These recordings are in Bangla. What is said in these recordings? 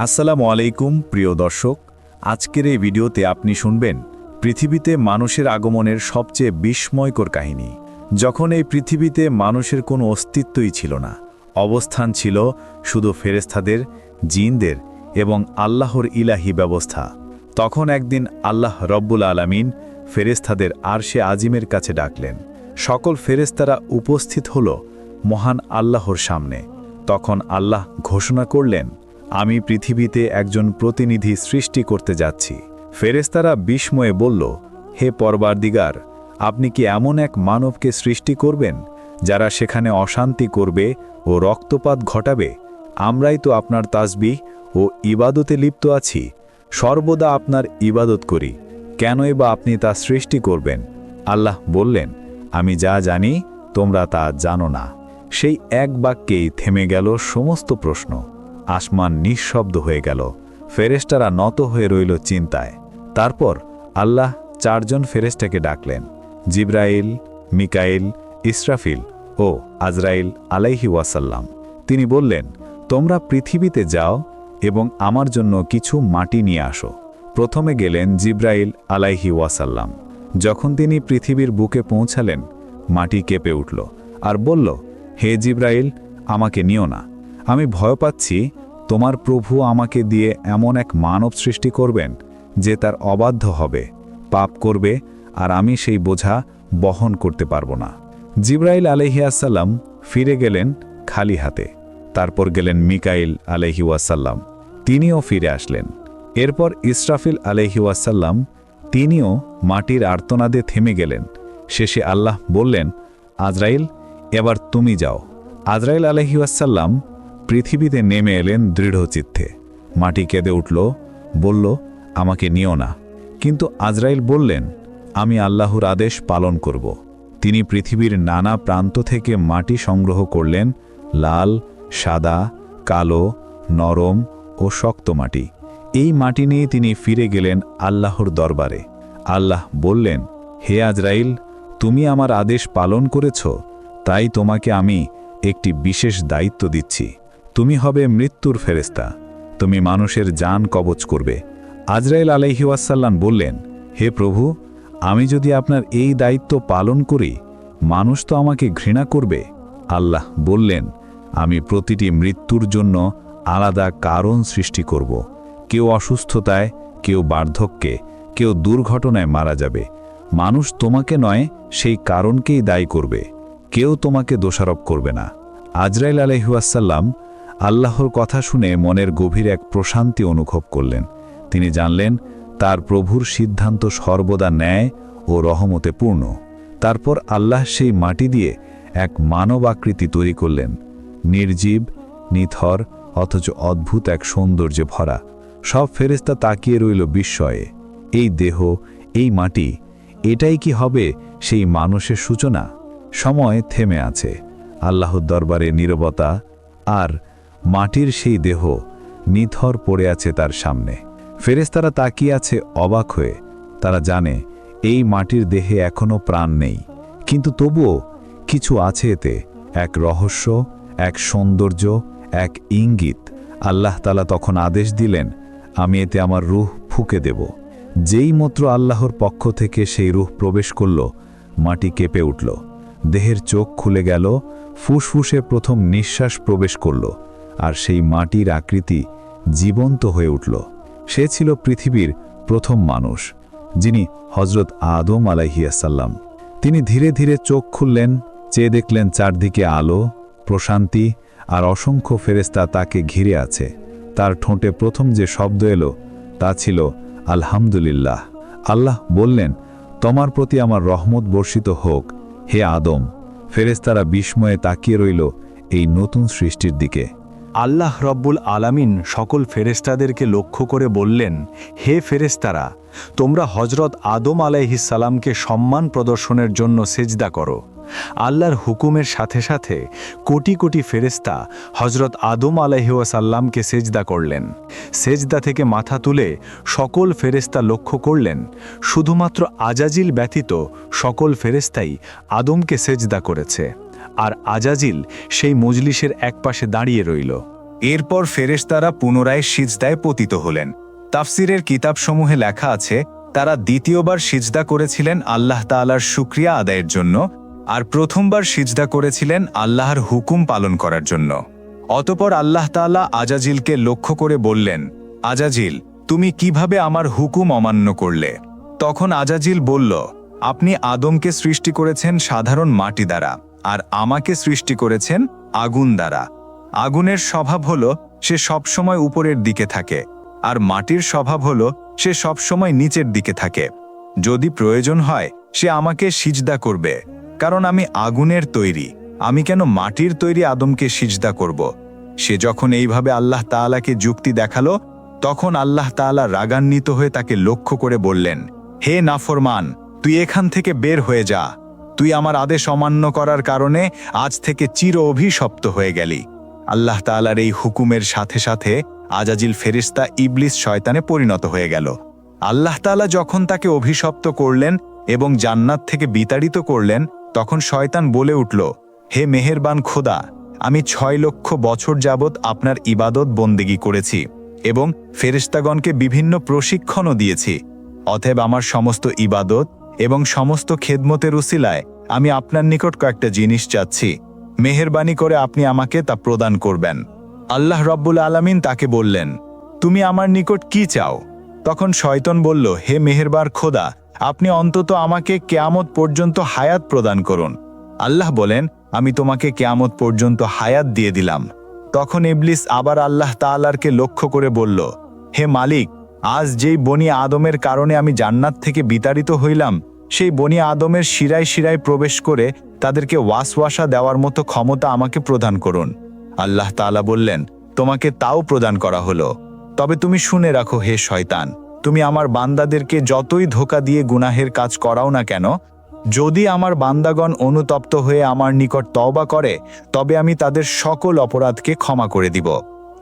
আসসালামু আলাইকুম, প্রিয় দর্শক। আজকের এই ভিডিওতে আপনি শুনবেন পৃথিবীতে মানুষের আগমনের সবচেয়ে বিস্ময়কর কাহিনী। যখন এই পৃথিবীতে মানুষের কোনো অস্তিত্বই ছিল না, অবস্থান ছিল শুধু ফেরেস্তাদের জিনদের এবং আল্লাহর ইলাহি ব্যবস্থা। তখন একদিন আল্লাহ রব্বুল আলামিন ফেরেস্তাদের আরশে আজিমের কাছে ডাকলেন। সকল ফেরেস্তারা উপস্থিত হল মহান আল্লাহর সামনে। তখন আল্লাহ ঘোষণা করলেন আমি পৃথিবীতে একজন প্রতিনিধি সৃষ্টি করতে যাচ্ছি। ফেরেস্তারা বিস্ময়ে বলল, হে পরবারদিগার, আপনি কি এমন এক মানবকে সৃষ্টি করবেন, যারা সেখানে অশান্তি করবে ও রক্তপাত ঘটাবে? আমরাই তো আপনার তাসবিহ ও ইবাদতে লিপ্ত আছি। সর্বদা আপনার ইবাদত করি। কেনই বা আপনি তা সৃষ্টি করবেন? আল্লাহ বললেন, আমি যা জানি, তোমরা তা জানো না। সেই এক বাক্যেই থেমে গেল সমস্ত প্রশ্ন। আসমান নিঃশব্দ হয়ে গেল। ফেরেস্টারা নত হয়ে রইল চিন্তায়। তারপর আল্লাহ চারজন ফেরেস্টাকে ডাকলেন, জিব্রাইল, মিকাইল, ইসরাফিল ও আজরাইল আলাইহি ওয়াসাল্লাম। তিনি বললেন, তোমরা পৃথিবীতে যাও এবং আমার জন্য কিছু মাটি নিয়ে আসো। প্রথমে গেলেন জিব্রাইল আলাইহি ওয়াসাল্লাম। যখন তিনি পৃথিবীর বুকে পৌঁছালেন, মাটি কেঁপে উঠল আর বলল, হে জিব্রাইল, আমাকে নিও না। আমি ভয় পাচ্ছি, তোমার প্রভু আমাকে দিয়ে এমন এক মানব সৃষ্টি করবেন যে তার অবাধ্য হবে, পাপ করবে আর আমি সেই বোঝা বহন করতে পারব না। জিব্রাইল আলহিয়াসাল্লাম ফিরে গেলেন খালি হাতে। তারপর গেলেন মিকাইল আলহিউসাল্লাম তিনিও ফিরে আসলেন। এরপর ইসরাফিল আলহিউসাল্লাম তিনিও মাটির আর্তনাদে থেমে গেলেন। শেষে আল্লাহ বললেন, আজরাইল, এবার তুমি যাও। আজরাইল আলহিউসাল্লাম পৃথিবীতে নেমে এলেন দৃঢ়চিত্তে মাটি কেঁদে উঠল, বলল, আমাকে নিও না। কিন্তু আজরাইল বললেন, আমি আল্লাহর আদেশ পালন করব। তিনি পৃথিবীর নানা প্রান্ত থেকে মাটি সংগ্রহ করলেন, লাল, সাদা, কালো, নরম ও শক্ত মাটি। এই মাটি নিয়ে তিনি ফিরে গেলেন আল্লাহর দরবারে। আল্লাহ বললেন, হে আজরাইল, তুমি আমার আদেশ পালন করেছ, তাই তোমাকে আমি একটি বিশেষ দায়িত্ব দিচ্ছি। তুমি হবে মৃত্যুর ফেরেস্তা তুমি মানুষের যান কবচ করবে। আজরাইল আলাইহিওয়াসাল্লাম বললেন, হে প্রভু, আমি যদি আপনার এই দায়িত্ব পালন করি, মানুষ তো আমাকে ঘৃণা করবে। আল্লাহ বললেন, আমি প্রতিটি মৃত্যুর জন্য আলাদা কারণ সৃষ্টি করব। কেউ অসুস্থতায়, কেউ বার্ধক্যে, কেউ দুর্ঘটনায় মারা যাবে। মানুষ তোমাকে নয়, সেই কারণকেই দায়ী করবে। কেউ তোমাকে দোষারোপ করবে না। আজরাইল আলহিউসাল্লাম আল্লাহর কথা শুনে মনের গভীর এক প্রশান্তি অনুভব করলেন। তিনি জানলেন, তার প্রভুর সিদ্ধান্ত সর্বদা ন্যায় ও রহমতে পূর্ণ। তারপর আল্লাহ সেই মাটি দিয়ে এক মানব আকৃতি তৈরি করলেন। নির্জীব, নিথর, অথচ অদ্ভুত এক সৌন্দর্যে ভরা। সব ফেরেস্তা তাকিয়ে রইল বিস্ময়ে। এই দেহ, এই মাটি, এটাই কি হবে সেই মানুষের সূচনা? সময় থেমে আছে। আল্লাহর দরবারে নীরবতা আর মাটির সেই দেহ নিথর পড়ে আছে তার সামনে। ফেরেস্তারা তাকিয়ে আছে অবাক হয়ে। তারা জানে, এই মাটির দেহে এখনও প্রাণ নেই। কিন্তু তবুও কিছু আছে এতে, এক রহস্য, এক সৌন্দর্য, এক ইঙ্গিত। আল্লাহ তালা তখন আদেশ দিলেন, আমি এতে আমার রুহ ফুকে দেব। যেই মাত্র আল্লাহর পক্ষ থেকে সেই রুহ প্রবেশ করল, মাটি কেঁপে উঠল। দেহের চোখ খুলে গেল, ফুসফুসে প্রথম নিঃশ্বাস প্রবেশ করল। আর সেই মাটির আকৃতি জীবন্ত হয়ে উঠল। সে ছিল পৃথিবীর প্রথম মানুষ, যিনি হজরত আদম আলাইহিয়াসাল্লাম তিনি ধীরে ধীরে চোখ খুললেন, চেয়ে দেখলেন চারদিকে আলো, প্রশান্তি আর অসংখ্য ফেরেস্তা তাকে ঘিরে আছে। তার ঠোঁটে প্রথম যে শব্দ এলো, তা ছিল, আলহামদুলিল্লাহ। আল্লাহ বললেন, তোমার প্রতি আমার রহমত বর্ষিত হোক, হে আদম। ফেরেস্তারা বিস্ময়ে তাকিয়ে রইল এই নতুন সৃষ্টির দিকে। আল্লাহ রব্বুল আলামিন সকল ফেরেস্তাদেরকে লক্ষ্য করে বললেন, হে ফেরেস্তারা তোমরা হজরত আদম আলাইহিসালামকে সম্মান প্রদর্শনের জন্য সেজদা করো। আল্লাহর হুকুমের সাথে সাথে কোটি কোটি ফেরেস্তা হজরত আদম আলাইহাসাল্লামকে সেজদা করলেন। সেজদা থেকে মাথা তুলে সকল ফেরেস্তা লক্ষ্য করলেন, শুধুমাত্র আজাজিল ব্যতীত সকল ফেরেস্তাই আদমকে সেজদা করেছে। আর আজাজিল সেই মজলিসের একপাশে দাঁড়িয়ে রইল। এরপর ফেরেশতারা পুনরায় সিজদায় পতিত হলেন। তাফসিরের কিতাবসমূহে লেখা আছে, তারা দ্বিতীয়বার সিজদা করেছিলেন আল্লাহ তাআলার শুক্রিয়া আদায়ের জন্য আর প্রথমবার সিজদা করেছিলেন আল্লাহর হুকুম পালন করার জন্য। অতপর আল্লাহ তাআলা আজাজিলকে লক্ষ্য করে বললেন, আজাজিল, তুমি কীভাবে আমার হুকুম অমান্য করলে? তখন আজাজিল বলল, আপনি আদমকে সৃষ্টি করেছেন সাধারণ মাটি দ্বারা। আর আমাকে সৃষ্টি করেছেন আগুন দ্বারা। আগুনের স্বভাব হলো, সে সবসময় উপরের দিকে থাকে, আর মাটির স্বভাব হলো, সে সবসময় নিচের দিকে থাকে। যদি প্রয়োজন হয়, সে আমাকে সিজদা করবে, কারণ আমি আগুনের তৈরি, আমি কেন মাটির তৈরি আদমকে সিজদা করব? সে যখন এইভাবে আল্লাহ তাআলাকে যুক্তি দেখাল, তখন আল্লাহ তাআলা রাগান্বিত হয়ে তাকে লক্ষ্য করে বললেন, হে নাফরমান, তুই এখান থেকে বের হয়ে যা। তুই আমার আদেশ অমান্য করার কারণে আজ থেকে চির অভিশপ্ত হয়ে গেলি। আল্লাহ তাআলার এই হুকুমের সাথে সাথে আজাজিল ফেরিস্তা ইবলিস শয়তানে পরিণত হয়ে গেল। আল্লাহ তাআলা যখন তাকে অভিশপ্ত করলেন এবং জান্নাত থেকে বিতাড়িত করলেন, তখন শয়তান বলে উঠল, হে মেহেরবান খোদা, আমি ছয় লক্ষ বছর যাবৎ আপনার ইবাদত বন্দেগী করেছি এবং ফেরেশতাগণকে বিভিন্ন প্রশিক্ষণও দিয়েছি। অতএব আমার সমস্ত ইবাদত এবং সমস্ত খেদমতের উসিলায় আমি আপনার নিকট কয়েকটা জিনিস চাচ্ছি। মেহেরবানি করে আপনি আমাকে তা প্রদান করবেন। আল্লাহ রব্বুল আলামিন তাকে বললেন, তুমি আমার নিকট কি চাও? তখন শয়তন বলল, হে মেহেরবার খোদা, আপনি অন্তত আমাকে কেয়ামত পর্যন্ত হায়াত প্রদান করুন। আল্লাহ বলেন, আমি তোমাকে কেয়ামত পর্যন্ত হায়াত দিয়ে দিলাম। তখন ইবলিস আবার আল্লাহ তাআলারকে লক্ষ্য করে বলল, হে মালিক আজ যেই বনি আদমের কারণে আমি জান্নাত থেকে বিতাড়িত হইলাম, সেই বনি আদমের শিরায় শিরায় প্রবেশ করে তাদেরকে ওয়াসওয়াসা দেওয়ার মতো ক্ষমতা আমাকে প্রদান করুন। আল্লাহ তাআলা বললেন, তোমাকে তাও প্রদান করা হলো। তবে তুমি শুনে রাখো হে শয়তান, তুমি আমার বান্দাদেরকে যতই ধোকা দিয়ে গুনাহের কাজ করাও না কেন, যদি আমার বান্দাগণ অনুতপ্ত হয়ে আমার নিকট তওবা করে, তবে আমি তাদের সকল অপরাধকে ক্ষমা করে দিব।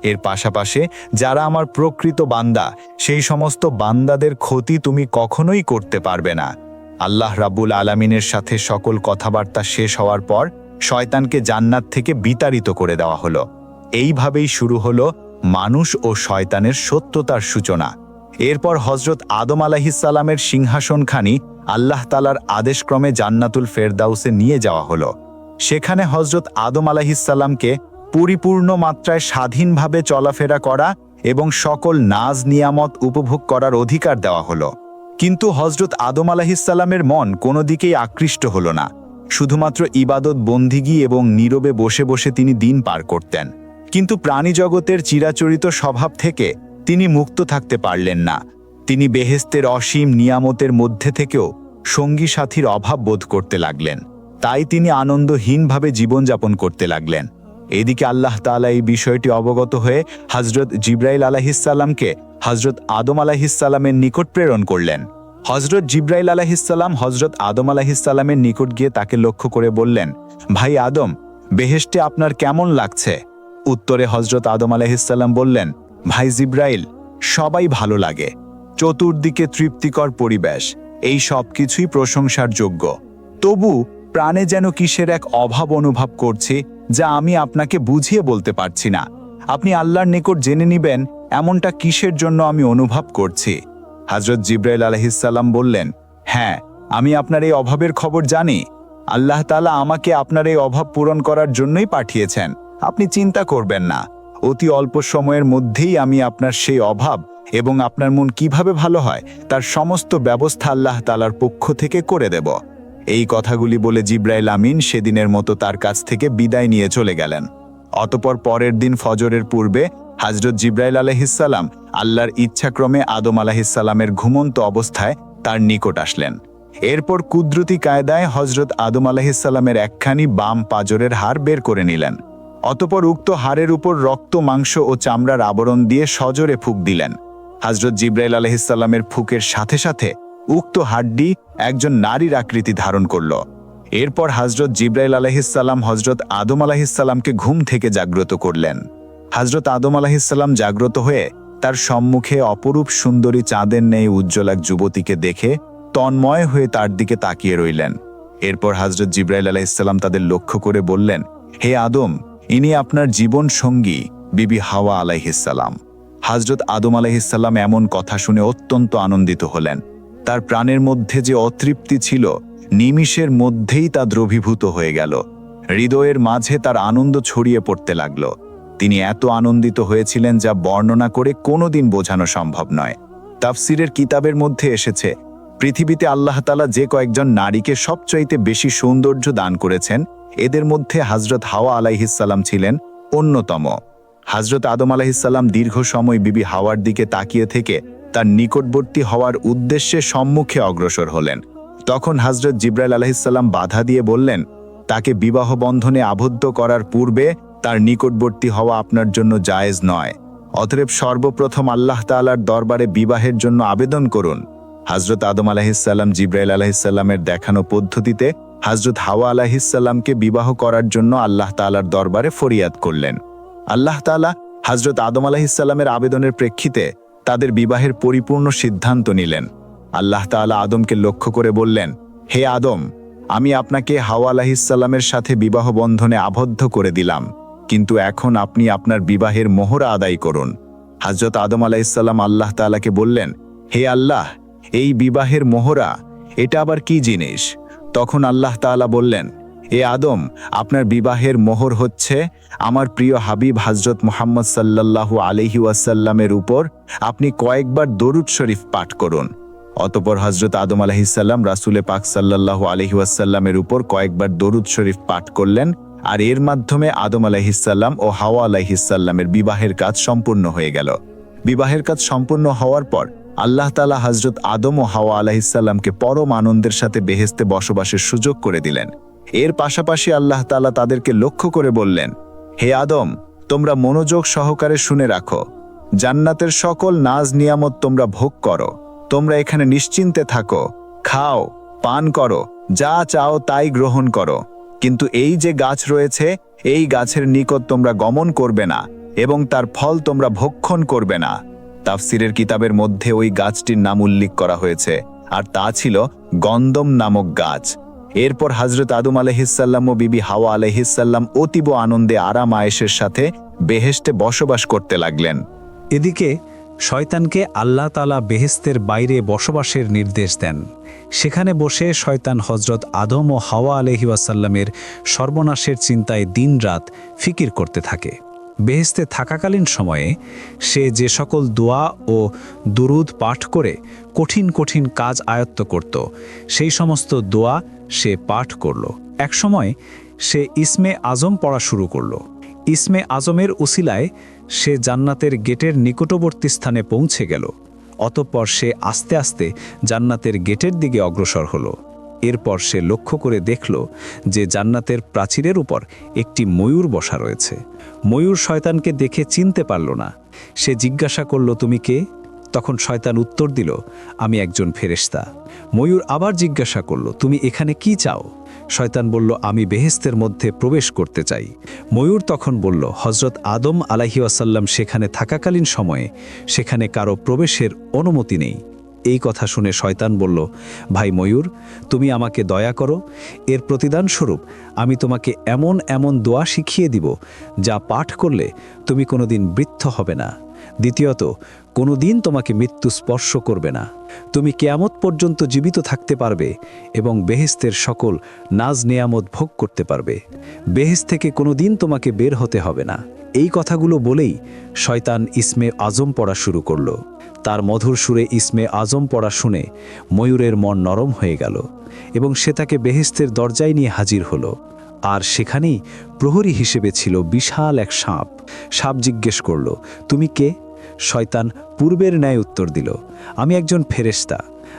এর পাশাপাশি যারা আমার প্রকৃত বান্দা, সেই সমস্ত বান্দাদের ক্ষতি তুমি কখনোই করতে পারবে না। আল্লাহ রাব্বুল আলামিনের সাথে সকল কথাবার্তা শেষ হওয়ার পর শয়তানকে জান্নাত থেকে বিতাড়িত করে দেওয়া হলো। এইভাবেই শুরু হলো মানুষ ও শয়তানের সত্যতার সূচনা। এরপর হজরত আদম আলাহিসাল্লামের সিংহাসনখানি আল্লাহ তালার আদেশক্রমে জান্নাতুল ফেরদাউসে নিয়ে যাওয়া হলো। সেখানে হজরত আদম আলাহিসাল্লামকে পরিপূর্ণ মাত্রায় স্বাধীনভাবে চলাফেরা করা এবং সকল নাজ নিয়ামত উপভোগ করার অধিকার দেওয়া হলো। কিন্তু হজরত আদম আলাহিসাল্লামের মন কোনো দিকেই আকৃষ্ট হলো না। শুধুমাত্র ইবাদত বন্দিগি এবং নীরবে বসে বসে তিনি দিন পার করতেন। কিন্তু প্রাণী জগতের চিরাচরিত স্বভাব থেকে তিনি মুক্ত থাকতে পারলেন না। তিনি বেহেস্তের অসীম নিয়ামতের মধ্যে থেকেও সঙ্গী সাথীর অভাব বোধ করতে লাগলেন। তাই তিনি আনন্দহীনভাবে জীবনযাপন করতে লাগলেন। এদিকে আল্লাহ তাআলা এই বিষয়টি অবগত হয়ে হজরত জিব্রাইল আলাহিসাল্লামকে হজরত আদম আলাহিসাল্লামের নিকট প্রেরণ করলেন। হজরত জিব্রাইল আলাহিসাল্লাম হজরত আদম আলাহিসাল্লামের নিকট গিয়ে তাকে লক্ষ্য করে বললেন, ভাই আদম, বেহেশতে আপনার কেমন লাগছে? উত্তরে হজরত আদম আলাহিসাল্লাম বললেন, ভাই জিব্রাইল, সবাই ভালো লাগে। চতুর্দিকে তৃপ্তিকর পরিবেশ, এই সব কিছুই প্রশংসার যোগ্য। তবু প্রাণে যেন কিসের এক অভাব অনুভব করছি যা আমি আপনাকে বুঝিয়ে বলতে পারছি না। আপনি আল্লাহর নিকট জেনে নিবেন এমনটা কিসের জন্য আমি অনুভব করছি। হজরত জিব্রাইল আলহিসাল্লাম বললেন হ্যাঁ আমি আপনার এই অভাবের খবর জানি। আল্লাহ তালা আমাকে আপনার এই অভাব পূরণ করার জন্যই পাঠিয়েছেন। আপনি চিন্তা করবেন না। অতি অল্প সময়ের মধ্যেই আমি আপনার সেই অভাব এবং আপনার মন কীভাবে ভালো হয় তার সমস্ত ব্যবস্থা আল্লাহ তালার পক্ষ থেকে করে দেব। এই কথাগুলি বলে জিব্রাইল আমিন সেদিনের মতো তার কাছ থেকে বিদায় নিয়ে চলে গেলেন। অতপর পরের দিন ফজরের পূর্বে হাজরত জিব্রাইল আলহিসাল্লাম আল্লাহর ইচ্ছাক্রমে আদম আলাহিসাল্লামের ঘুমন্ত অবস্থায় তার নিকট আসলেন। এরপর কুদরতি কায়দায় হজরত আদম আলাহিসাল্লামের একখানি বাম পাজরের হার বের করে নিলেন। অতপর উক্ত হাড়ের উপর রক্ত, মাংস ও চামড়ার আবরণ দিয়ে সজোরে ফুক দিলেন। হজরত জিব্রাইল আলহিসাল্লামের ফুকের সাথে সাথে উক্ত হাড্ডি একজন নারীর আকৃতি ধারণ করল। এরপর হজরত জিব্রাইল আলহিসাল্লাম হজরত আদম আলাহিসাল্লামকে ঘুম থেকে জাগ্রত করলেন। হজরত আদম আলাহিসাল্লাম জাগ্রত হয়ে তার সম্মুখে অপরূপ সুন্দরী চাঁদের নেই উজ্জ্বল এক যুবতীকে দেখে তন্ময় হয়ে তার দিকে তাকিয়ে রইলেন। এরপর হজরত জিব্রাইল আলাহিসাল্লাম তাদের লক্ষ্য করে বললেন, হে আদম, ইনি আপনার জীবন সঙ্গী, বিবি হাওয়া আলাইহিসাল্লাম হাজরত আদম আলাইহিসাল্লাম এমন কথা শুনে অত্যন্ত আনন্দিত হলেন। তার প্রাণের মধ্যে যে অতৃপ্তি ছিল, নিমিষের মধ্যেই তা দ্রবীভূত হয়ে গেল। হৃদয়ের মাঝে তার আনন্দ ছড়িয়ে পড়তে লাগল। তিনি এত আনন্দিত হয়েছিলেন যা বর্ণনা করে কোনোদিন বোঝানো সম্ভব নয়। তাফসিরের কিতাবের মধ্যে এসেছে, পৃথিবীতে আল্লাহ তালা যে কয়েকজন নারীকে সবচাইতে বেশি সৌন্দর্য দান করেছেন, এদের মধ্যে হজরত হাওয়া আলাইহিসাল্লাম ছিলেন অন্যতম। হজরত আদম আলাহিসাল্লাম দীর্ঘ সময় বিবি হাওয়ার দিকে তাকিয়ে থেকে তার নিকটবর্তী হওয়ার উদ্দেশ্যে সম্মুখে অগ্রসর হলেন। তখন হজরত জিব্রাইল আলাহিসাল্লাম বাধা দিয়ে বললেন, তাকে বিবাহ বন্ধনে আবদ্ধ করার পূর্বে তার নিকটবর্তী হওয়া আপনার জন্য জায়েজ নয়। অতএব সর্বপ্রথম আল্লাহ তাআলার দরবারে বিবাহের জন্য আবেদন করুন। হজরত আদম আলাহিসাল্লাম জিব্রাইল আলাহিসাল্লামের দেখানো পদ্ধতিতে হজরত হাওয়া আলাহিসাল্লামকে বিবাহ করার জন্য আল্লাহ তাআলার দরবারে ফরিয়াদ করলেন। আল্লাহ তাআলা হজরত আদম আলাহিসাল্লামের আবেদনের প্রেক্ষিতে তাদের বিবাহের পরিপূর্ণ সিদ্ধান্ত নিলেন। আল্লাহ তাআলা আদমকে লক্ষ্য করে বললেন, হে আদম, আমি আপনাকে হাওয়া আলাহিসাল্লামের সাথে বিবাহ বন্ধনে আবদ্ধ করে দিলাম, কিন্তু এখন আপনি আপনার বিবাহের মোহরা আদায় করুন। হজরত আদম আলাহিসাল্লাম আল্লাহ তাআলাকে বললেন, হে আল্লাহ, এই বিবাহের মোহরা, এটা আবার কি জিনিস? তখন আল্লাহ তাআলা বললেন এ আদম, আপনার বিবাহের মোহর হচ্ছে আমার প্রিয় হাবিব হজরত মোহাম্মদ সাল্লাল্লাহু আলহি ওয়াসাল্লামের উপর আপনি কয়েকবার দরুদ শরীফ পাঠ করুন। অতপর হজরত আদম আলাহিসাল্লাম রাসুলে পাক সাল্লাল্লাহু আলহি ওয়াসাল্লামের উপর কয়েকবার দরুদ শরীফ পাঠ করলেন আর এর মাধ্যমে আদম আলাহিসাল্লাম ও হাওয়া আলাহিসাল্লামের বিবাহের কাজ সম্পূর্ণ হয়ে গেল। বিবাহের কাজ সম্পূর্ণ হওয়ার পর আল্লাহ তালা হজরত আদম ও হাওয়া আলাহিসাল্লামকে পরম আনন্দের সাথে বেহেস্তে বসবাসের সুযোগ করে দিলেন। এর পাশাপাশি আল্লাহ তালা তাদেরকে লক্ষ্য করে বললেন, হে আদম, তোমরা মনোযোগ সহকারে শুনে রাখো। জান্নাতের সকল নাজ নিয়ামত তোমরা ভোগ করো। তোমরা এখানে নিশ্চিন্তে থাকো, খাও, পান করো, যা চাও তাই গ্রহণ করো। কিন্তু এই যে গাছ রয়েছে, এই গাছের নিকট তোমরা গমন করবে না এবং তার ফল তোমরা ভক্ষণ করবে না। তাফসিরের কিতাবের মধ্যে ওই গাছটির নাম উল্লেখ করা হয়েছে, আর তা ছিল গন্দম নামক গাছ। এরপর হজরত আদম আলহিসাল্লাম ও বিবি হাওয়া আলহিসাল্লাম অতীব আনন্দে আরাম আয়েশের সাথে বেহেস্টে বসবাস করতে লাগলেন। এদিকে শয়তানকে আল্লাহ তালা বেহেস্তের বাইরে বসবাসের নির্দেশ দেন। সেখানে বসে শয়তান হজরত আদম ও হাওয়া আলহি ওয়াসাল্লামের সর্বনাশের চিন্তায় দিনরাত ফিকির করতে থাকে। বেহেস্তে থাকাকালীন সময়ে সে যে সকল দোয়া ও দুরুদ পাঠ করে কঠিন কঠিন কাজ আয়ত্ত করত, সেই সমস্ত দোয়া সে পাঠ করল। একসময় সে ইসমে আজম পড়া শুরু করল। ইসমে আজমের উসিলায় সে জান্নাতের গেটের নিকটবর্তী স্থানে পৌঁছে গেল। অতঃপর সে আস্তে আস্তে জান্নাতের গেটের দিকে অগ্রসর হলো। এরপর সে লক্ষ্য করে দেখল যে জান্নাতের প্রাচীরের উপর একটি ময়ূর বসা রয়েছে। ময়ূর শয়তানকে দেখে চিনতে পারল না। সে জিজ্ঞাসা করল, তুমি কে? তখন শয়তান উত্তর দিল, আমি একজন ফেরেশতা। ময়ূর আবার জিজ্ঞাসা করল, তুমি এখানে কি চাও? শয়তান বলল, আমি বেহেস্তের মধ্যে প্রবেশ করতে চাই। ময়ূর তখন বলল হজরত আদম আলাহি আসাল্লাম সেখানে থাকাকালীন সময়ে সেখানে কারও প্রবেশের অনুমতি নেই। এই কথা শুনে শয়তান বলল, ভাই ময়ূর, তুমি আমাকে দয়া করো। এর প্রতিদান স্বরূপ আমি তোমাকে এমন এমন দোয়া শিখিয়ে দিব, যা পাঠ করলে তুমি কোনোদিন বৃদ্ধ হবে না। দ্বিতীয়ত কোনো দিন তোমাকে মৃত্যু স্পর্শ করবে না। তুমি কেয়ামত পর্যন্ত জীবিত থাকতে পারবে এবং বেহেস্তের সকল নাজ নেয়ামত ভোগ করতে পারবে। বেহেস থেকে কোনো দিন তোমাকে বের হতে হবে না। এই কথাগুলো বলেই শয়তান ইসমে আজম পড়া শুরু করল। তার মধুর সুরে ইসমে আজম পড়া শুনে ময়ূরের মন নরম হয়ে গেল এবং সে তাকে বেহেস্তের দরজায় নিয়ে হাজির হলো। আর সেখানেই প্রহরী হিসেবে ছিল বিশাল এক সাপ। সাপ জিজ্ঞেস করল, তুমি কে? শয়তান পূর্বের ন্যায় উত্তর দিল, আমি একজন ফেরেস্তা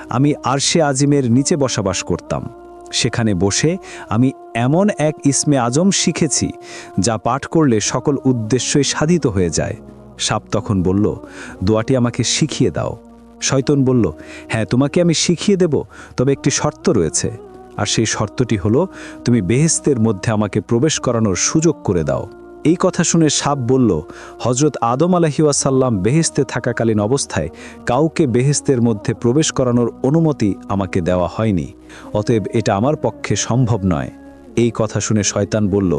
আমি আরশে আজিমের নিচে বসবাস করতাম। সেখানে বসে আমি এমন এক ইসমে আজম শিখেছি যা পাঠ করলে সকল উদ্দেশ্যই সাধিত হয়ে যায়। সাপ তখন বলল, দোয়াটি আমাকে শিখিয়ে দাও। শয়তন বলল হ্যাঁ তোমাকে আমি শিখিয়ে দেব, তবে একটি শর্ত রয়েছে। আর সেই শর্তটি হলো, তুমি বেহেস্তের মধ্যে আমাকে প্রবেশ করানোর সুযোগ করে দাও। এই কথা শুনে সাপ বলল হজরত আদম আলহিউসাল্লাম বেহেস্তে থাকাকালীন অবস্থায় কাউকে বেহেস্তের মধ্যে প্রবেশ করানোর অনুমতি আমাকে দেওয়া হয়নি। অতএব এটা আমার পক্ষে সম্ভব নয়। এই কথা শুনে শয়তান বলল,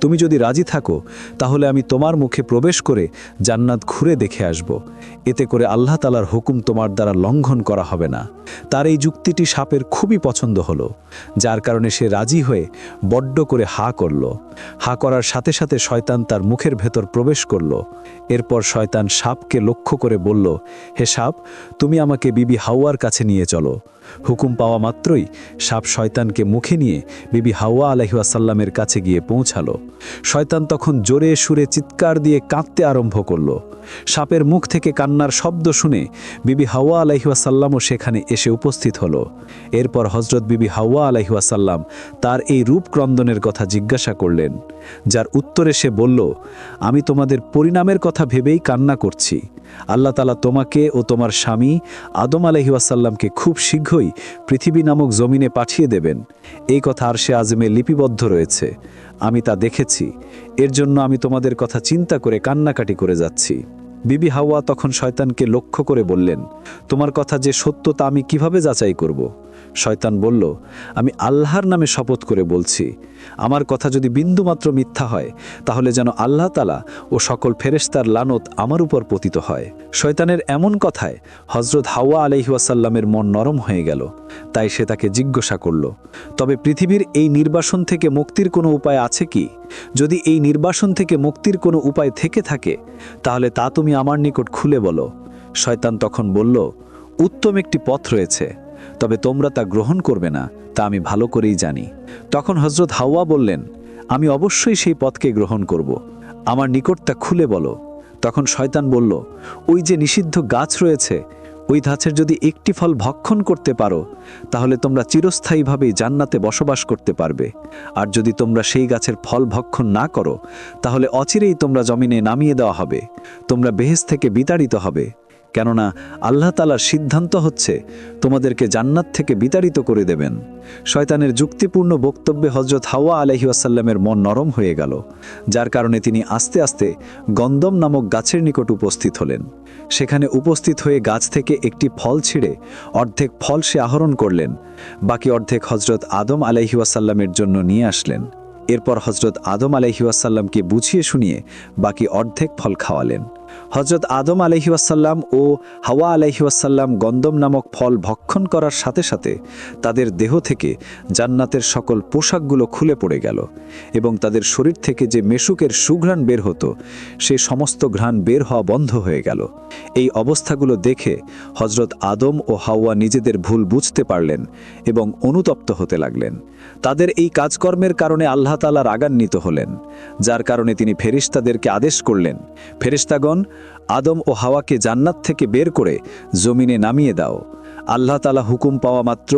তুমি যদি রাজি থাকো, তাহলে আমি তোমার মুখে প্রবেশ করে জান্নাত ঘুরে দেখে আসব। এতে করে আল্লাহ তালার হুকুম তোমার দ্বারা লঙ্ঘন করা হবে না। তার এই যুক্তিটি সাপের খুবই পছন্দ হলো, যার কারণে সে রাজি হয়ে বড্ড করে হা করল। হা করার সাথে সাথে শয়তান তার মুখের ভেতর প্রবেশ করল। এরপর শয়তান সাপকে লক্ষ্য করে বলল, হে সাপ, তুমি আমাকে বিবি হাওয়ার কাছে নিয়ে চলো। হুকুম পাওয়া মাত্রই সাপ শয়তানকে মুখে নিয়ে বিবি হাওয়া আলহিউসাল্লামের কাছে গিয়ে পৌঁছালো। শয়তান তখন জোরে সুরে চিৎকার দিয়ে কাঁদতে আরম্ভ করল। সাপের মুখ থেকে কান্নার শব্দ শুনে বিবি হাওয়া আলহিউসাল্লামও সেখানে এসে উপস্থিত হলো। এরপর হজরত বিবি হাওয়া আলহিউসাল্লাম তার এই রূপক্রন্দনের কথা জিজ্ঞাসা করলেন, যার উত্তরে সে বলল, আমি তোমাদের পরিণামের কথা ভেবেই কান্না করছি। আল্লাহ তালা তোমাকে ও তোমার স্বামী আদম আলহিউসাল্লামকে খুব শীঘ্রই পৃথিবী নামক জমিনে পাঠিয়ে দেবেন। এই কথা আর সে আজমে লিপিবদ্ধ রয়েছে। আমি তা দেখেছি। এর জন্য আমি তোমাদের কথা চিন্তা করে কান্নাকাটি করে যাচ্ছি। বিবি হাওয়া তখন শয়তানকে লক্ষ্য করে বললেন, তোমার কথা যে সত্য তা আমি কীভাবে যাচাই করব? শয়তান বলল, আমি আল্লাহর নামে শপথ করে বলছি, আমার কথা যদি বিন্দুমাত্র মিথ্যা হয়, তাহলে যেন আল্লাহ তালা ও সকল ফেরেশতার লানত আমার উপর পতিত হয়। শয়তানের এমন কথায় হজরত হাওয়া আলহিউসাল্লামের মন নরম হয়ে গেল। তাই সে তাকে জিজ্ঞাসা করল, তবে পৃথিবীর এই নির্বাসন থেকে মুক্তির কোনো উপায় আছে কি? যদি এই নির্বাসন থেকে মুক্তির কোনো উপায় থেকে থাকে, তাহলে তা তুমি আমার নিকট খুলে বলো। শয়তান তখন বলল, উত্তম একটি পথ রয়েছে। তবে তোমরা তা গ্রহণ করবে না, তা আমি ভালো করেই জানি। তখন হজরত হাওয়া বললেন, আমি অবশ্যই সেই পথকে গ্রহণ করব। আমার নিকট তা খুলে বলো। তখন শয়তান বলল, ওই যে নিষিদ্ধ গাছ রয়েছে, ওই গাছের যদি একটি ফল ভক্ষণ করতে পারো, তাহলে তোমরা চিরস্থায়ীভাবেই জান্নাতে বসবাস করতে পারবে। আর যদি তোমরা সেই গাছের ফল ভক্ষণ না করো, তাহলে অচিরেই তোমরা জমিনে নামিয়ে দেওয়া হবে। তোমরা বেহেস থেকে বিতাড়িত হবে। কেননা আল্লাহ তালার সিদ্ধান্ত হচ্ছে, তোমাদেরকে জান্নাত থেকে বিতাড়িত করে দেবেন। শয়তানের যুক্তিপূর্ণ বক্তব্যে হজরত হাওয়া আলহিউসাল্লামের মন নরম হয়ে গেল, যার কারণে তিনি আস্তে আস্তে গন্দম নামক গাছের নিকট উপস্থিত হলেন। সেখানে উপস্থিত হয়ে গাছ থেকে একটি ফল ছিঁড়ে অর্ধেক ফল সে আহরণ করলেন, বাকি অর্ধেক হজরত আদম আলাইহিওয়াসাল্লামের জন্য নিয়ে আসলেন। এরপর হজরত আদম আলাইহিওয়াসাল্লামকে বুঝিয়ে শুনিয়ে বাকি অর্ধেক ফল খাওয়ালেন। হজরত আদম আলহিউসাল্লাম ও হাওয়া আলহিউসাল্লাম গন্দম নামক ফল ভক্ষণ করার সাথে সাথে তাদের দেহ থেকে জান্নাতের সকল পোশাকগুলো খুলে পড়ে গেল এবং তাদের শরীর থেকে যে মেশুকের সুঘ্রাণ বের হতো, সে সমস্ত ঘ্রাণ বের হওয়া বন্ধ হয়ে গেল। এই অবস্থাগুলো দেখে হজরত আদম ও হাওয়া নিজেদের ভুল বুঝতে পারলেন এবং অনুতপ্ত হতে লাগলেন। তাদের এই কাজকর্মের কারণে আল্লাহ তালা রাগান্বিত হলেন, যার কারণে তিনি ফেরিস্তাদেরকে আদেশ করলেন, ফেরিস্তাগণ, আদম ও হাওয়াকে জান্নাত থেকে বের করে জমিনে নামিয়ে দাও। আল্লাহ তালা হুকুম পাওয়া মাত্র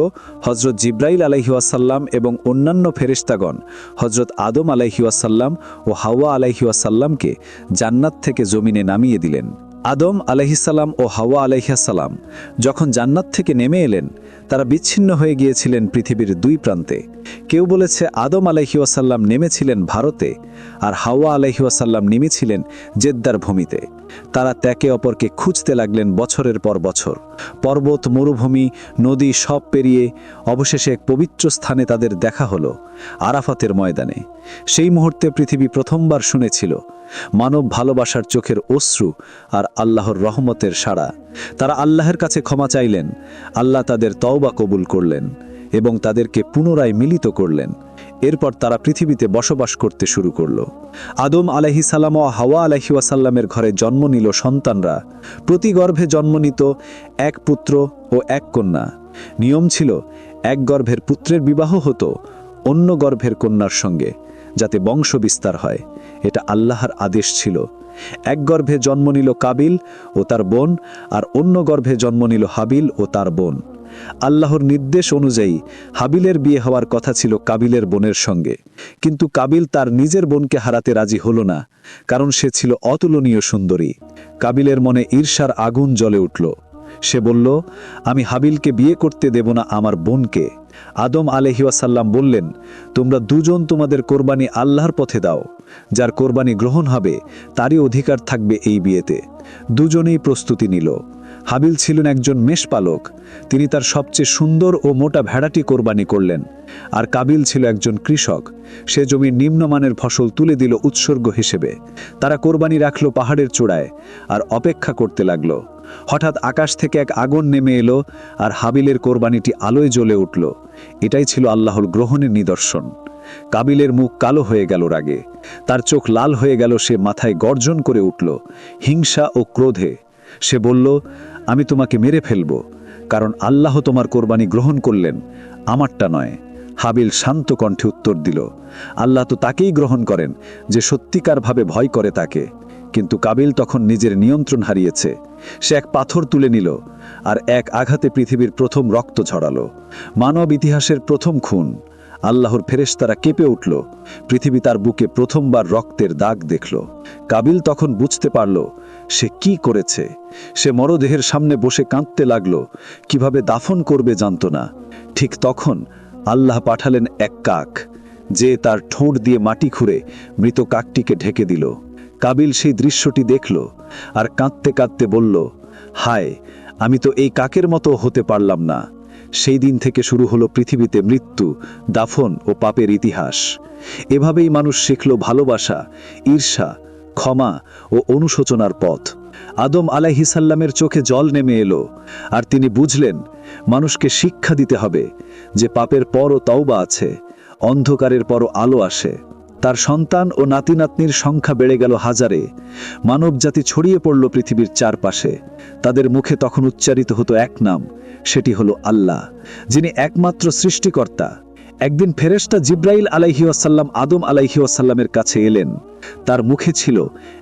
হজরত জিব্রাইল আলাইহিওয়াসাল্লাম এবং অন্যান্য ফেরিস্তাগণ হজরত আদম আলাইহিওয়াসাল্লাম ও হাওয়া আলাইহিওয়াসাল্লামকে জান্নাত থেকে জমিনে নামিয়ে দিলেন। আদম আলহিসাল্লাম ও হাওয়া আলহিয়াসাল্লাম যখন জান্নাত থেকে নেমে এলেন, তারা বিচ্ছিন্ন হয়ে গিয়েছিলেন পৃথিবীর দুই প্রান্তে। কেউ বলেছে, আদম আলহিউসাল্লাম নেমেছিলেন ভারতে, আর হাওয়া আলহিউসাল্লাম নেমেছিলেন জেদ্দার ভূমিতে। তারা ত্যাকে অপরকে খুঁজতে লাগলেন বছরের পর বছর। পর্বত, মরুভূমি, নদী সব পেরিয়ে অবশেষে এক পবিত্র স্থানে তাদের দেখা হলো, আরাফাতের ময়দানে। সেই মুহূর্তে পৃথিবী প্রথমবার শুনেছিল, মানব ভালোবাসার চোখের অশ্রু আর আল্লাহর রহমতের সাড়া। তারা আল্লাহের কাছে ক্ষমা চাইলেন, আল্লাহ তাদের তওবা কবুল করলেন এবং তাদেরকে পুনরায় মিলিত করলেন। এরপর তারা পৃথিবীতে বসবাস করতে শুরু করল। আদম আলাহি সালাম ও হাওয়া আলাহি ওয়াসাল্লামের ঘরে জন্ম নিল সন্তানরা। প্রতি গর্ভে জন্ম নিত এক পুত্র ও এক কন্যা। নিয়ম ছিল, এক গর্ভের পুত্রের বিবাহ হতো অন্য গর্ভের কন্যার সঙ্গে, যাতে বংশ বিস্তার হয়। এটা আল্লাহর আদেশ ছিল। এক গর্ভে জন্ম নিল কাবিল ও তার বোন, আর অন্য গর্ভে জন্ম নিল হাবিল ও তার বোন। আল্লাহর নির্দেশ অনুযায়ী হাবিলের বিয়ে হওয়ার কথা ছিল কাবিলের বোনের সঙ্গে। কিন্তু কাবিল তার নিজের বোনকে হারাতে রাজি হল না, কারণ সে ছিল অতুলনীয় সুন্দরী। কাবিলের মনে ঈর্ষার আগুন জ্বলে উঠল। সে বলল, আমি হাবিলকে বিয়ে করতে দেব না আমার বোনকে। আদম আলহিউসাল্লাম বললেন, তোমরা দুজন তোমাদের কোরবানি আল্লাহর পথে দাও। যার কোরবানি গ্রহণ হবে, তারই অধিকার থাকবে এই বিয়েতে। দুজনেই প্রস্তুতি নিল। হাবিল ছিলেন একজন মেষপালক। তিনি তার সবচেয়ে সুন্দর ও মোটা ভেড়াটি কোরবানি করলেন। আর কাবিল ছিল একজন কৃষক। সে জমির নিম্নমানের ফসল তুলে দিল উৎসর্গ হিসেবে। তারা কোরবানি রাখল পাহাড়ের চূড়ায় আর অপেক্ষা করতে লাগল। হঠাৎ আকাশ থেকে এক আগুন নেমে এলো আর হাবিলের কোরবানিটি আলোয় জ্বলে উঠল। এটাই ছিল আল্লাহর গ্রহণের নিদর্শন। কাবিলের মুখ কালো হয়ে গেল রাগে। তার চোখ লাল হয়ে গেল, সে মাথায় গর্জন করে উঠল। হিংসা ও ক্রোধে। সে বলল আমি তোমাকে মেরে ফেলব, কারণ আল্লাহ তোমার কোরবানি গ্রহণ করলেন, আমারটা নয়। হাবিল শান্ত কণ্ঠে উত্তর দিল, আল্লাহ তো তাকেই গ্রহণ করেন, যে সত্যিকারভাবে ভয় করে তাকে। কিন্তু কাবিল তখন নিজের নিয়ন্ত্রণ হারিয়েছে। সে এক পাথর তুলে নিল, আর এক আঘাতে পৃথিবীর প্রথম রক্ত ঝরালো। মানব ইতিহাসের প্রথম খুন। আল্লাহর ফেরেশতারা কেঁপে উঠল, পৃথিবী তার বুকে প্রথমবার রক্তের দাগ দেখল। কাবিল তখন বুঝতে পারল সে কি করেছে? সে মরদেহের সামনে বসে কাঁদতে লাগল। কীভাবে দাফন করবে জানত না। ঠিক তখন আল্লাহ পাঠালেন এক কাক, যে তার ঠোঁট দিয়ে মাটি খুঁড়ে মৃত কাকটিকে ঢেকে দিল। কাবিল সেই দৃশ্যটি দেখল আর কাঁদতে কাঁদতে বলল, হায়, আমি তো এই কাকের মতো হতে পারলাম না। সেই দিন থেকে শুরু হলো পৃথিবীতে মৃত্যু, দাফন ও পাপের ইতিহাস। এভাবেই মানুষ শিখল ভালোবাসা, ঈর্ষা ক্ষমা ও অনুশোচনার পথ। আদম আলাইহিসাল্লামের চোখে জল নেমে এলো, আর তিনি বুঝলেন, মানুষকে শিক্ষা দিতে হবে যে পাপের পরও তওবা আছে, অন্ধকারের পরও আলো আসে। তার সন্তান ও নাতি নাতনির সংখ্যা বেড়ে গেল হাজারে। মানবজাতি ছড়িয়ে পড়ল পৃথিবীর চারপাশে। তাদের মুখে তখন উচ্চারিত হতো এক নাম, সেটি হলো আল্লাহ, যিনি একমাত্র সৃষ্টিকর্তা। একদিন ফেরেশতা জিব্রাইল আলাইহিওয়াসাল্লাম আদম আলাইহিওয়াসাল্লামের কাছে এলেন। তার মুখে ছিল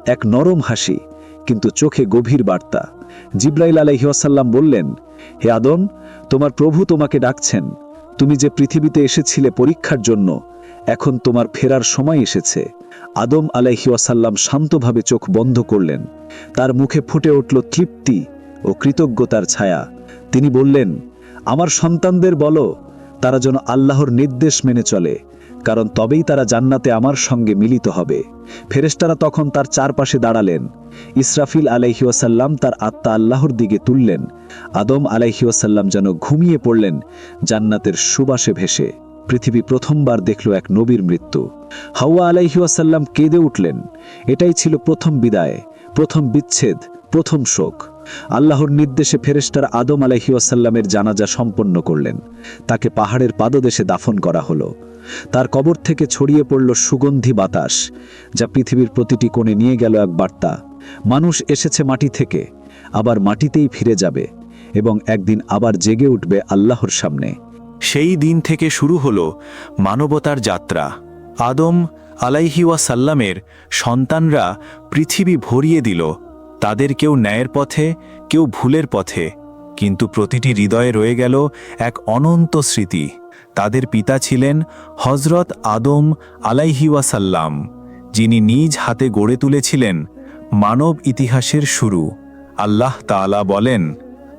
এক নরম হাসি, কিন্তু চোখে গভীর বার্তা। জিব্রাইল আলাইহিওয়াসাল্লাম বললেন, হে আদম, তোমার প্রভু তোমাকে ডাকছেন। তুমি যে পৃথিবীতে এসেছিলে পরীক্ষার জন্য, এখন তোমার ফেরার সময় এসেছে। আদম আলাইহিওয়াসাল্লাম শান্তভাবে চোখ বন্ধ করলেন। তার মুখে ফুটে উঠল তৃপ্তি ও কৃতজ্ঞতার ছায়া। তিনি বললেন, আমার সন্তানদের বলো তারা যেন আল্লাহর নির্দেশ মেনে চলে, কারণ তবেই তারা জান্নাতে আমার সঙ্গে মিলিত হবে। ফেরেস্তারা তখন তার চারপাশে দাঁড়ালেন। ইসরাফিল আলাইহিওয়াসাল্লাম তার আত্মা আল্লাহর দিকে তুললেন। আদম আলাইহিওয়াসাল্লাম যেন ঘুমিয়ে পড়লেন, জান্নাতের সুবাসে ভেসে। পৃথিবী প্রথমবার দেখল এক নবীর মৃত্যু। হাওয়া আলাইহিওয়াসাল্লাম কেঁদে উঠলেন। এটাই ছিল প্রথম বিদায়, প্রথম বিচ্ছেদ, প্রথম শোক। আল্লাহর নির্দেশে ফেরেস্টার আদম আলাইহিওয়াসাল্লামের জানাজা সম্পন্ন করলেন। তাকে পাহাড়ের পাদদেশে দাফন করা হলো। তার কবর থেকে ছড়িয়ে পড়ল সুগন্ধি বাতাস, যা পৃথিবীর প্রতিটি কোণে নিয়ে গেল এক বার্তা। মানুষ এসেছে মাটি থেকে, আবার মাটিতেই ফিরে যাবে এবং একদিন আবার জেগে উঠবে আল্লাহর সামনে। সেই দিন থেকে শুরু হল মানবতার যাত্রা। আদম আলাইহিওয়াসাল্লামের সন্তানরা পৃথিবী ভরিয়ে দিল। তাদের কেউ ন্যায়ের পথে, কেউ ভুলের পথে, কিন্তু প্রতিটি হৃদয়ে রয়ে গেল এক অনন্ত স্মৃতি। তাদের পিতা ছিলেন হজরত আদম আলাইহিওয়াসাল্লাম যিনি নিজ হাতে গড়ে তুলেছিলেন মানব ইতিহাসের শুরু। আল্লাহ তাআলা বলেন,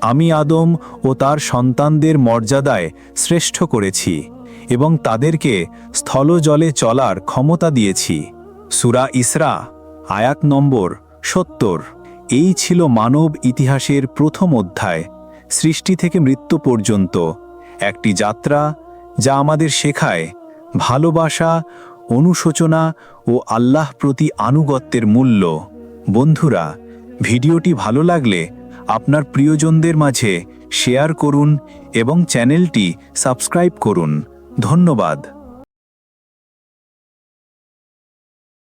আমি আদম ও তার সন্তানদের মর্যাদায় শ্রেষ্ঠ করেছি এবং তাদেরকে স্থলজলে চলার ক্ষমতা দিয়েছি। সুরা ইসরা, আয়াত নম্বর সত্তর। এই ছিল মানব ইতিহাসের প্রথম অধ্যায়, সৃষ্টি থেকে মৃত্যু পর্যন্ত। একটি যাত্রা যা আমাদের শেখায় ভালোবাসা, অনুশোচনা ও আল্লাহ প্রতি আনুগত্যের মূল্য। বন্ধুরা, ভিডিওটি ভালো লাগলে আপনার প্রিয়জনদের মাঝে শেয়ার করুন এবং চ্যানেলটি সাবস্ক্রাইব করুন। ধন্যবাদ।